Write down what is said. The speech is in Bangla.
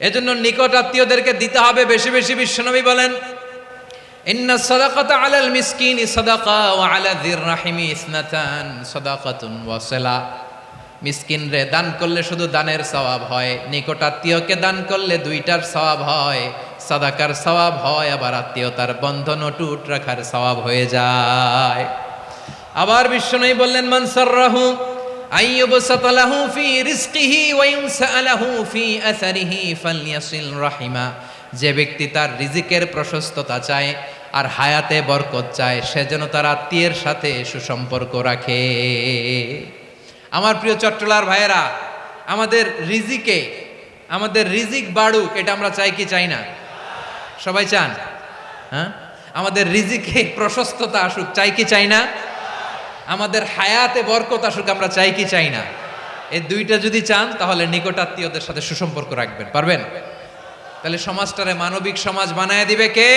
এজন্য নিকট আত্মীয়দেরকে দিতে হবে বেশি বেশি বিশ্বনবী বলেন, ইন্না সাদাকাতা আলাল মিসকিন সাদাকা ওয়া আলা যির রাহিমি ইসনাতান সাদাকাতুন ওয়া সালা দান করলে শুধু দানের সওয়াব হয়, নিকট আত্মীয়কে দান করলে দুইটার সওয়াব হয়, সাদাকার সওয়াব হয়, আবার আত্মীয়তার বন্ধন অটুট রাখার সওয়াব হয়ে যায়। আবার বিষ্ণু বললেন মানসাররাহু আইয়ুবসাতালাহু ফি রিজকিহি ওয়া ইউনসালাহু ফি আসারিহি ফালইয়াসিল রাহিমা। যে ব্যক্তি তার রিজিকের প্রশস্ততা চায় আর হায়াতে বরকত চায়, সে যেন তার আত্মীয়ের সাথে সুসম্পর্ক রাখে। আমার প্রিয় চট্টলার ভাইয়েরা, আমাদের রিজিকে, আমাদের রিজিক বাড়ুক, এটা আমরা চাই কি চাই না? সবাই চান? হ্যাঁ? আমাদের রিজিকে প্রশস্ততা আসুক, চাই কি চাই না? আমাদের হায়াতে বরকত আসুক, আমরা চাই কি চাই না। এই দুইটা যদি চান, তাহলে নিকটাত্মীয়দের সাথে সুসম্পর্ক রাখবেন, পারবেন? তাহলে সমাজটারে মানবিক সমাজ বানায় দিবে কে?